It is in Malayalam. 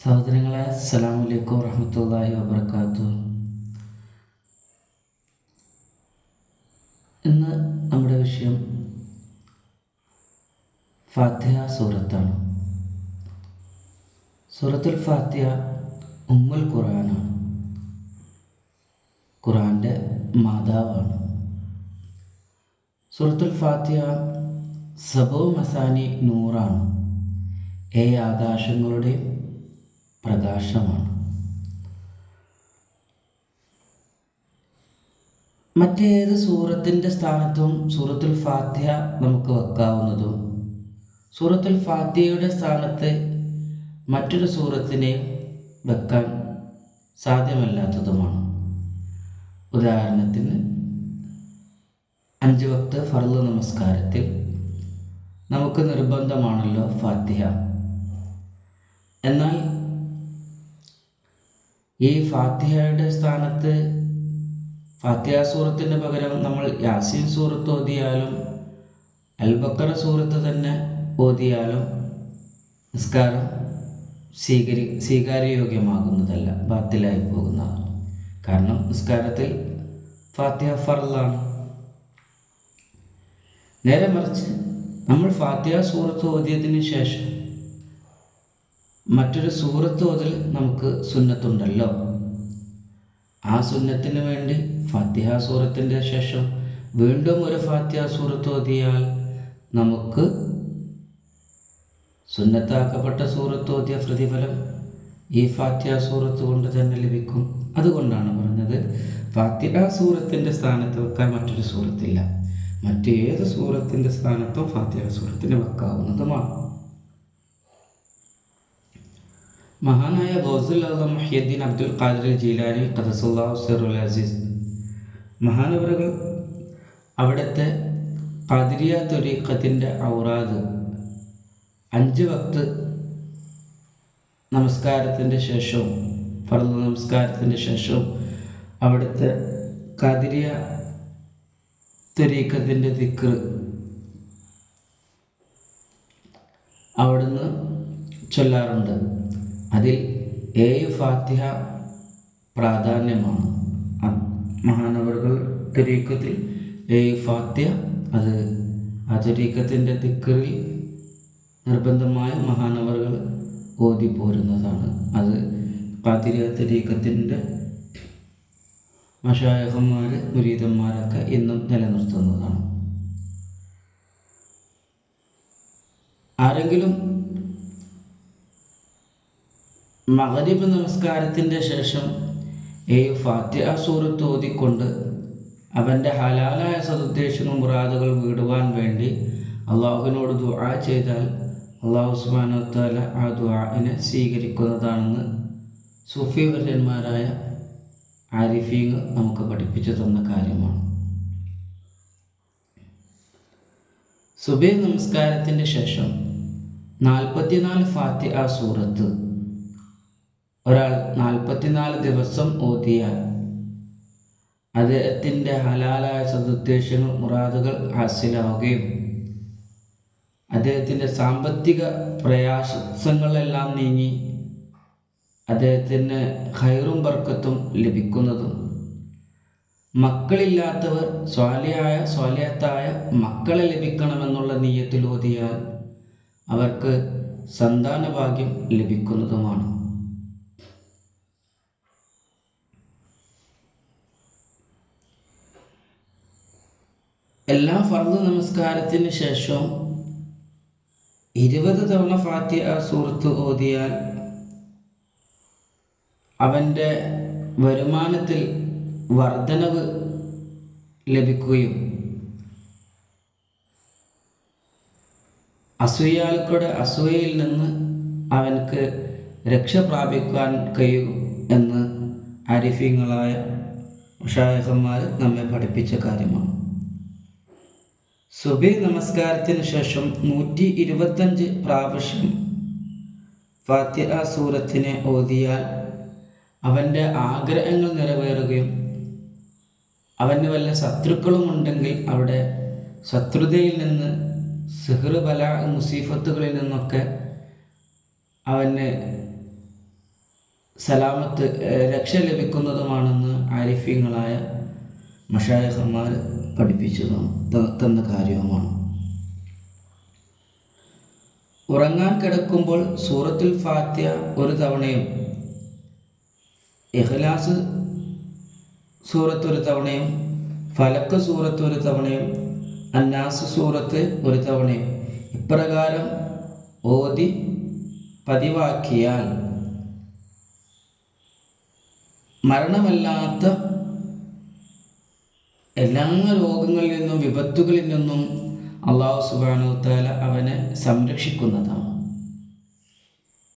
സഹോദരങ്ങളെ അസ്സലാമു അലൈക്കും വറഹ്മത്തുള്ളാഹി വബർക്കാത്തു ഇന്ന് നമ്മുടെ വിഷയം ഫാത്തിഹ സൂറത്താണ്. സൂറത്തുൽ ഫാത്തിഹ ഉമ്മുൽ ഖുറാനാണ് ഖുറാന്റെ മാതാവാണ്. സൂറത്തുൽ ഫാത്തിഹ സബോ മസാനി നൂറാണ്. ഏ ആകാശങ്ങളുടെ പ്രകാശമാണ്. മറ്റേത് സൂറത്തിന്റെ സ്ഥാനത്തും സൂറത്തുൽ ഫാത്തിഹ നമുക്ക് വെക്കാവുന്നതും. സൂറത്തുൽ ഫാത്തിഹയുടെ സ്ഥാനത്ത് മറ്റൊരു സൂറത്തിനെ വെക്കാൻ സാധ്യമല്ലാത്തതുമാണ്. ഉദാഹരണത്തിന് അഞ്ച് വക്ത ഫർൾ നമസ്കാരത്തിൽ നമുക്ക് നിർബന്ധമാണല്ലോ ഫാത്തിഹ. എന്നാൽ ഈ ഫാത്തിഹയുടെ സ്ഥാനത്ത് ഫാത്തിഹ സൂറത്തിന് പകരം നമ്മൾ യാസീൻ സൂറത്ത് ഓതിയാലും അൽബക്കറ സൂറത്ത് തന്നെ ഓതിയാലും നിസ്കാരം സ്വീകരി സ്വീകാര്യയോഗ്യമാകുന്നതല്ല ബാത്തിലായി പോകുന്നതാണ്. കാരണം നിസ്കാരത്തിൽ ഫാത്തിഹ ഫറലാണ് നേരെ മറിച്ച് നമ്മൾ ഫാത്തിഹ സൂറത്ത് ഓതിയതിന് ശേഷം മറ്റൊരു സൂറത്ത് ഓതൽ നമുക്ക് സുന്നത്തുണ്ടല്ലോ. ആ സുന്നത്തിന് വേണ്ടി ഫാത്തിഹ സൂറത്തിന്റെ ശേഷം വീണ്ടും ഒരു ഫാത്തിഹ സൂറത്ത് ഓതിയാൽ നമുക്ക് സുന്നത്താക്കപ്പെട്ട സൂറത്ത് ഓതിയ പ്രതിഫലം ഈ ഫാത്തിഹ സൂറത്ത് കൊണ്ട് തന്നെ ലഭിക്കും. അതുകൊണ്ടാണ് പറഞ്ഞത് ഫാത്തിഹ സൂറത്തിന്റെ സ്ഥാനത്ത് വെക്കാൻ മറ്റൊരു സൂറത്തില്ല. മറ്റേത് സൂറത്തിന്റെ സ്ഥാനത്തും ഫാത്തിഹ സൂറത്തിന് വെക്കാവുന്നതുമാണ്. മഹാനായ ഗൗസുൽ അസം മുഹ്യദ്ദീൻ അബ്ദുൽ ഖാദിർ ജീലാനി ഖദസുല്ലാഹു സിറുൽ അസീസ്. മഹാനവറുകൾ അവിടുത്തെ ഖാദിരിയ തുരീഖത്തിന്റെ ഔറാദ്. അഞ്ച് വക്ത് നമസ്കാരത്തിന്റെ ശേഷവും ഫർദ് നമസ്കാരത്തിന്റെ ശേഷവും അവിടുത്തെ ഖാദിരിയ തൊരീഖത്തിന്റെ ദിക്ർ അവിടുന്ന് ചൊല്ലാറുണ്ട്. അതിൽ ഏഴ് ഫാത്തിഹ പ്രാധാന്യമാണ്. മഹാനവറുകൾ തുരീക്കത്തിൽ ഏഴ് ഫാത്തിഹ അത് ആ തിക്കറിൽ നിർബന്ധമായ മഹാനവറുകൾ ഓതി പോരുന്നതാണ് അത് പാതിരിയ തുരീക്കത്തിന്റെ മഷായഹന്മാർ മുരീതന്മാരൊക്കെ ഇന്നും നിലനിർത്തുന്നതാണ്. ആരെങ്കിലും മകരീബ് നമസ്കാരത്തിന്റെ ശേഷം ഈ ഫാത്തിഹ സൂറത്ത് ഓതിക്കൊണ്ട് അവന്റെ ഹലാലായ സതുദ്ദേശങ്ങൾ മുറാദുകൾ വീടുവാൻ വേണ്ടി അള്ളാഹുവിനോട് ദുആ ചെയ്താൽ അള്ളാഹു സുബാനത്താല ആ ദുആനെ സ്വീകരിക്കുന്നതാണെന്ന് സൂഫി വര്യന്മാരായ ആരിഫീങ് നമുക്ക് പഠിപ്പിച്ചു തന്ന കാര്യമാണ്. സുബൈ നമസ്കാരത്തിന്റെ ശേഷം നാൽപ്പത്തിനാല് ഫാത്തിഹ സൂറത്ത് ഒരാൾ നാൽപ്പത്തിനാല് ദിവസം ഓതിയാൽ അദ്ദേഹത്തിന്റെ ഹലാലായ സദുദ്ദേശങ്ങൾ മുറാദുകൾ ഹാസിലാവുകയും അദ്ദേഹത്തിന്റെ സാമ്പത്തിക പ്രയാസങ്ങളെല്ലാം നീങ്ങി അദ്ദേഹത്തിന് ഹൈറും ബർക്കത്തും ലഭിക്കുന്നതും. മക്കളില്ലാത്തവർ സ്വാലിയായ സ്വാലിയത്തായ മക്കളെ ലഭിക്കണമെന്നുള്ള നീയത്തിൽ ഓതിയാൽ അവർക്ക് സന്താനഭാഗ്യം ലഭിക്കുന്നതുമാണ്. എല്ലാ ഫർദ് നമസ്കാരത്തിന് ശേഷം ഇരുപത് തവണ ഫാത്തിഹ സൂറത്ത് ഓതിയാൽ അവന്റെ വരുമാനത്തിൽ വർധനവ് ലഭിക്കുകയും അസൂയാലുക്കളുടെ അസൂയയിൽ നിന്ന് അവൻക്ക് രക്ഷ പ്രാപിക്കാൻ കഴിയും എന്ന് ആരിഫീങ്ങളായ ഷായഹന്മാർ നമ്മെ പഠിപ്പിച്ച കാര്യമാണ്. സുബൈ നമസ്കാരത്തിന് ശേഷം നൂറ്റി ഇരുപത്തഞ്ച് പ്രാവശ്യം ഫാത്തിഹ സൂറത്തിനെ ഓതിയാൽ അവന്റെ ആഗ്രഹങ്ങൾ നിറവേറുകയും അവന് വല്ല ശത്രുക്കളും ഉണ്ടെങ്കിൽ അവിടെ ശത്രുതയിൽ നിന്ന് ബല മുസീഫത്തുകളിൽ നിന്നൊക്കെ അവന് സലാമത്ത് രക്ഷ ലഭിക്കുന്നതുമാണെന്ന് ആരിഫ്യങ്ങളായ മഷായഹന്മാർ പഠിപ്പിച്ചു ത- തന്ന കാര്യവുമാണ്. ഉറങ്ങാൻ കിടക്കുമ്പോൾ സൂറത്തുൽ ഫാത്യ ഒരു തവണയും ഇഖ്ലാസ് സൂറത്ത് ഒരു തവണയും ഫലക്ക് സൂറത്ത് ഒരു തവണയും അന്നാസ് സൂറത്ത് ഒരു തവണയും ഇപ്രകാരം ഓതി പതിവാക്കിയാൽ മരണമല്ലാത്ത എല്ലാ രോഗങ്ങളിൽ നിന്നും വിപത്തുകളിൽ നിന്നും അള്ളാഹു സുബാനു താല അവനെ സംരക്ഷിക്കുന്നതാണ്.